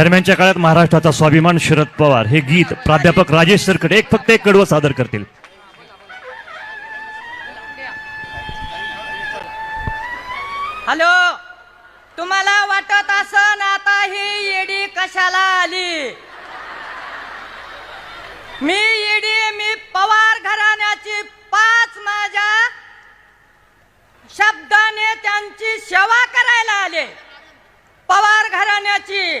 दरम्यानच्या काळात महाराष्ट्राचा स्वाभिमान शरद पवार हे गीत प्राध्यापक राजेश सरकडे एक फक्त एक कडवं सादर करतील. हॅलो तुम्हाला वाटत असन आता ही येडी कशाला आली? मी येडी मी पवार घराण्याची पाच माझ्या शब्दाने त्यांची सेवा करायला आले. पवार घराण्याची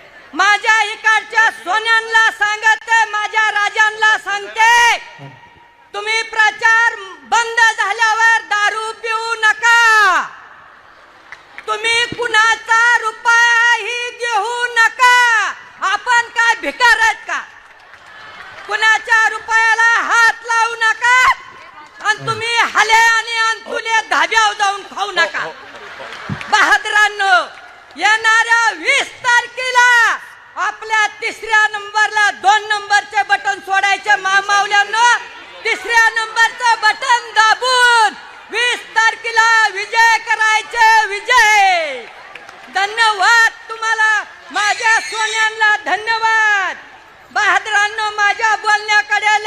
माझ्या इकडच्या सोन्यांना सांगते माझ्या राजांना सांगते. तुम्ही प्रचार बंद झाल्यावर दारू पिऊ नका. तुम्ही कुणाचा रुपयाही घेऊ नका. आपण काय भिकार आहेत का? कुणाच्या रुपयाला हात लावू नका. आणि तुम्ही हले आणि अंतुले धाब्यावर जाऊन खाऊ नका बहादरांनो येणाऱ्या वीस तारखेला आपल्या तिसऱ्या नंबरला दोन नंबरचे बटन सोडायचे मामावल्यांनो. तिसऱ्या नंबरचं बटन दाबून वीस तारखेला विजय करायचे विजय. धन्यवाद तुम्हाला. माझ्या सोन्यांना धन्यवाद. बहादरांनो माझ्या बोलण्याकडे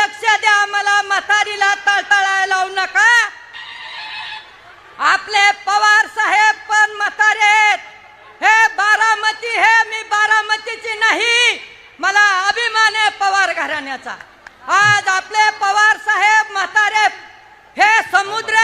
अभिमान आहे पवार घराण्याचा. आज आपले पवार साहेब म्हातारे हे समुद्र